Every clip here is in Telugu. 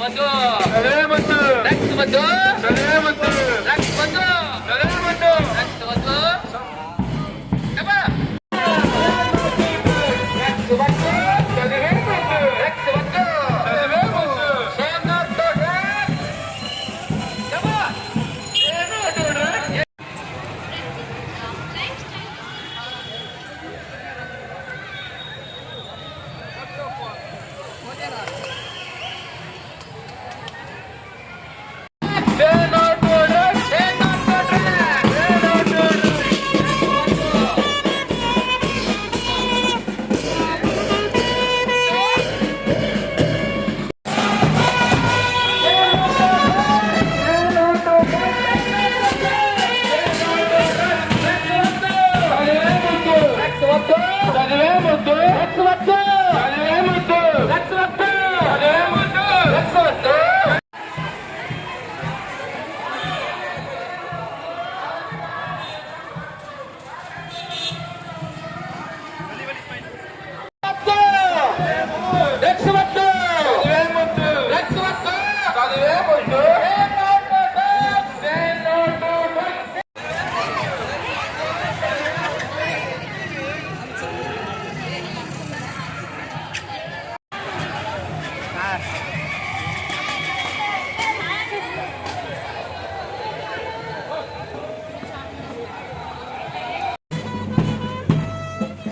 ಮದ್ದು ಮದ್ದು ಮದ್ದು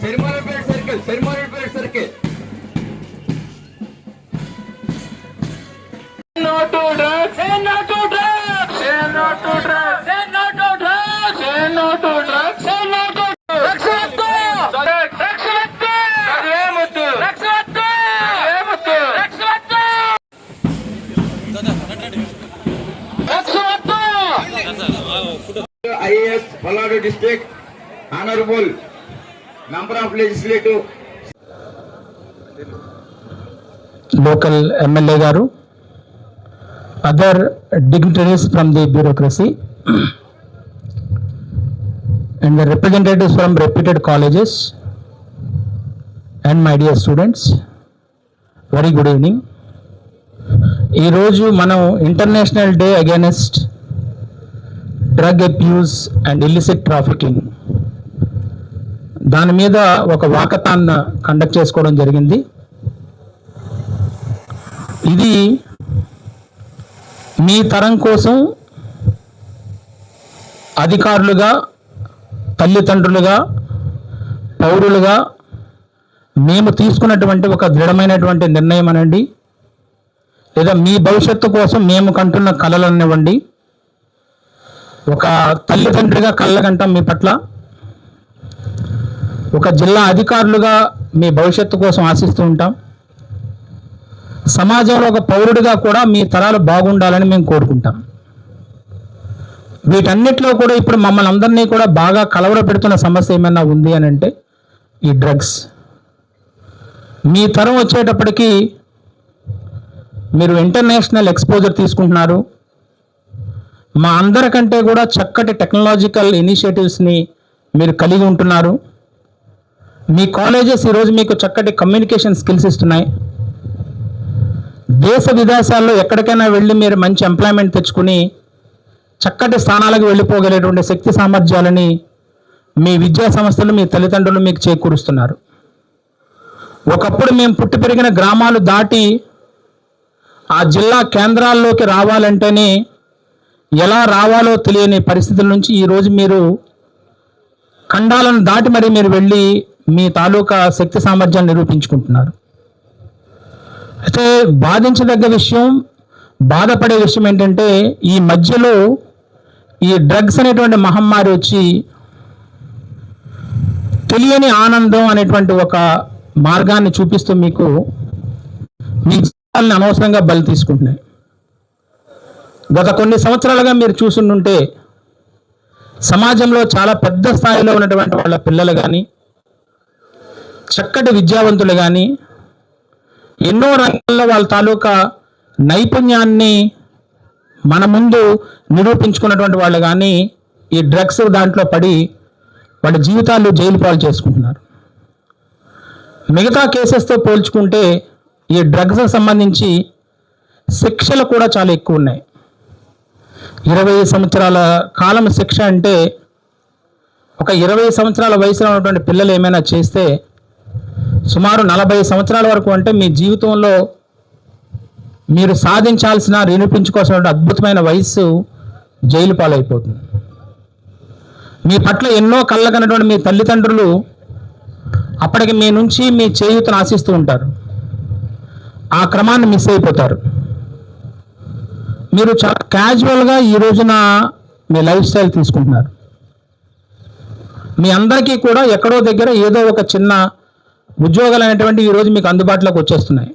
ceremonial circle, ceremonial circle. No Palnadu Paladu honourable number of legislative. Local MLA గారు other dignitaries from the bureaucracy and the representatives from reputed colleges and my dear students very good evening. ఈరోజు మనం international day against drug abuse and illicit trafficking. దాని మీద ఒక వాకతాన్న కండక్ట్ చేసుకోవడం జరిగింది. ఇది మీ తరం కోసం అధికారులుగా తల్లిదండ్రులుగా పౌరులుగా మేము తీసుకున్నటువంటి ఒక దృఢమైనటువంటి నిర్ణయం అనండి లేదా మీ భవిష్యత్తు కోసం మేము కంటున్న కళలు అనివ్వండి ఒక తల్లిదండ్రిగా కళ్ళగంటాం మీ పట్ల. ఒక జిల్లా అధికారులుగా మీ భవిష్యత్తు కోసం ఆశిస్తూ ఉంటాం. సమాజంలో ఒక పౌరుడిగా కూడా మీ తరాలు బాగుండాలని మేము కోరుకుంటాం. వీటన్నిటిలో కూడా ఇప్పుడు మమ్మల్ని అందరినీ కూడా బాగా కలవర పెడుతున్న సమస్య ఏమైనా ఉంది అని అంటే ఈ డ్రగ్స్. మీ తరం వచ్చేటప్పటికి మీరు ఇంటర్నేషనల్ ఎక్స్పోజర్ తీసుకుంటున్నారు. మా అందరికంటే కూడా చక్కటి టెక్నాలజికల్ ఇనిషియేటివ్స్ని మీరు కలిగి ఉంటున్నారు. మీ కాలేజెస్ ఈరోజు మీకు చక్కటి కమ్యూనికేషన్ స్కిల్స్ ఇస్తున్నాయి. దేశ విదేశాల్లో ఎక్కడికైనా వెళ్ళి మీరు మంచి ఎంప్లాయ్మెంట్ తెచ్చుకుని చక్కటి స్థానాలకు వెళ్ళిపోగలేటువంటి శక్తి సామర్థ్యాలని మీ విద్యా సంస్థలు మీ తల్లిదండ్రులు మీకు చేకూరుస్తున్నారు. ఒకప్పుడు మేము పుట్టి పెరిగిన గ్రామాలు దాటి ఆ జిల్లా కేంద్రాల్లోకి రావాలంటేనే ఎలా రావాలో తెలియని పరిస్థితుల నుంచి ఈరోజు మీరు ఖండాలను దాటి మరి మీరు వెళ్ళి మీ తాలూకా శక్తి సామర్థ్యాన్ని నిరూపించుకుంటున్నారు. అయితే బాధించదగ్గ విషయం బాధపడే విషయం ఏంటంటే ఈ మధ్యలో ఈ డ్రగ్స్ అనేటువంటి మహమ్మారి వచ్చి తెలియని ఆనందం అనేటువంటి ఒక మార్గాన్ని చూపిస్తూ మీకు మీ జీవితాలను అనవసరంగా బలి తీసుకుంటున్నాయి. గత కొన్ని సంవత్సరాలుగా మీరు చూసుంటే సమాజంలో చాలా పెద్ద స్థాయిలో ఉన్నటువంటి వాళ్ళ పిల్లలు కానీ చక్కటి విద్యావంతులు కానీ ఎన్నో రంగాల్లో వాళ్ళ తాలూకా నైపుణ్యాన్ని మన ముందు నిరూపించుకున్నటువంటి వాళ్ళు కానీ ఈ డ్రగ్స్ దాంట్లో పడి వాళ్ళ జీవితాలు జైలు పాలు చేసుకుంటున్నారు. మిగతా కేసెస్తో పోల్చుకుంటే ఈ డ్రగ్స్కి సంబంధించి శిక్షలు కూడా చాలా ఎక్కువ ఉన్నాయి. ఇరవై సంవత్సరాల కాలం శిక్ష అంటే ఒక ఇరవై సంవత్సరాల వయసులో ఉన్నటువంటి పిల్లలు ఏమైనా చేస్తే సుమారు నలభై సంవత్సరాల వరకు అంటే మీ జీవితంలో మీరు సాధించాల్సిన నిరూపించుకోవాల్సిన అద్భుతమైన వయస్సు జైలు పాలైపోతుంది. మీ పట్ల ఎన్నో కళ్ళగనటువంటి మీ తల్లిదండ్రులు అప్పటికి మీ నుంచి మీ చేయూతను ఆశిస్తూ ఉంటారు. ఆ క్రమాన్ని మిస్ అయిపోతారు. మీరు చాలా క్యాజువల్గా ఈ రోజున మీ లైఫ్ స్టైల్ తీసుకుంటున్నారు. మీ అందరికీ కూడా ఎక్కడో దగ్గర ఏదో ఒక చిన్న ఉద్యోగాలు అనేటువంటి ఈరోజు మీకు అందుబాటులోకి వచ్చేస్తున్నాయి.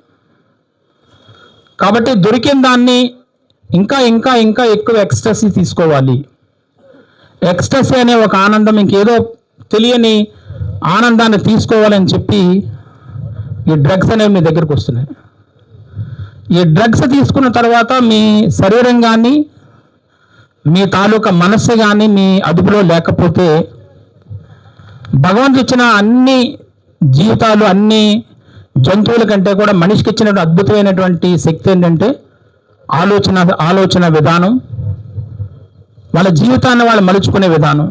కాబట్టి దొరికిన దాన్ని ఇంకా ఇంకా ఇంకా ఎక్కువ ఎక్స్ట్రసీ తీసుకోవాలి. ఎక్స్ట్రసీ అనే ఒక ఆనందం ఇంకేదో తెలియని ఆనందాన్ని తీసుకోవాలని చెప్పి ఈ డ్రగ్స్ అనేవి మీ దగ్గరకు వస్తున్నాయి. ఈ డ్రగ్స్ తీసుకున్న తర్వాత మీ శరీరం కానీ మీ తాలూకా మనస్సు కానీ మీ అదుపులో లేకపోతే భగవంతుడు ఇచ్చిన అన్ని జీవితాలు అన్ని జంతువుల కంటే కూడా మనిషికి ఇచ్చిన అద్భుతమైనటువంటి శక్తి ఏంటంటే ఆలోచన ఆలోచన విధానం వాళ్ళ జీవితాన్ని వాళ్ళు మలుచుకునే విధానం.